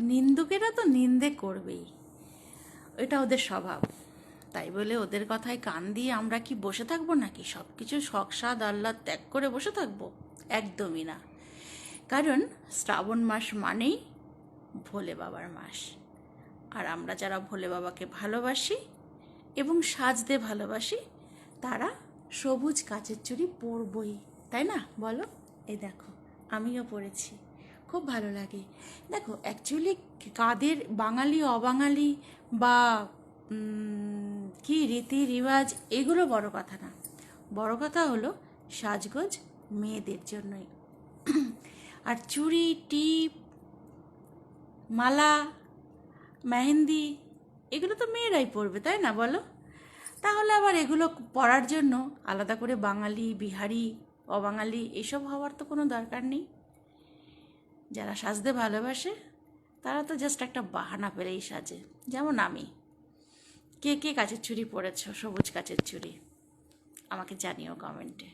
নিন্দুকেরা তো নিন্দে করবেই। এটা ওদের স্বভাব। তাই বলে ওদের কথায় কান দিয়ে আমরা কি বসে থাকব নাকি? সব কিছু শখ, স্বাদ, আহ্লাদ ত্যাগ করে বসে থাকব? একদমই না। কারণ শ্রাবণ মাস মানেই ভোলে বাবার মাস। আর আমরা যারা ভোলে বাবাকে ভালোবাসি এবং সাজতে ভালোবাসি, তারা সবুজ কাচের চুড়ি পরবই। তাই না? বলো? এই দেখো, আমিও পরেছি। খুব ভালো লাগে। দেখো অ্যাকচুয়ালি কাদের বাঙালি, অবাঙালি বা কি রীতি রিওয়াজ, এগুলো বড় কথা না। বড় কথা হলো সাজগোজ মেয়েদের জন্যই। আর চুড়ি, টিপ, মালা, মেহেন্দি, এগুলো তো মেয়েরাই পরবে, তাই না বলো? তাহলে আবার এগুলো পরার জন্য আলাদা করে বাঙালি, বিহারি, অবাঙালি, এসব হওয়ার তো কোনো দরকার নেই। যারা সাজতে ভালোবাসে, তারা তো জাস্ট একটা বাহানা পেলেই সাজে। যেমন আমি। কে কে কাচের চুড়ি পরেছ? সবুজ কাচের চুড়ি। আমাকে জানিও কমেন্টে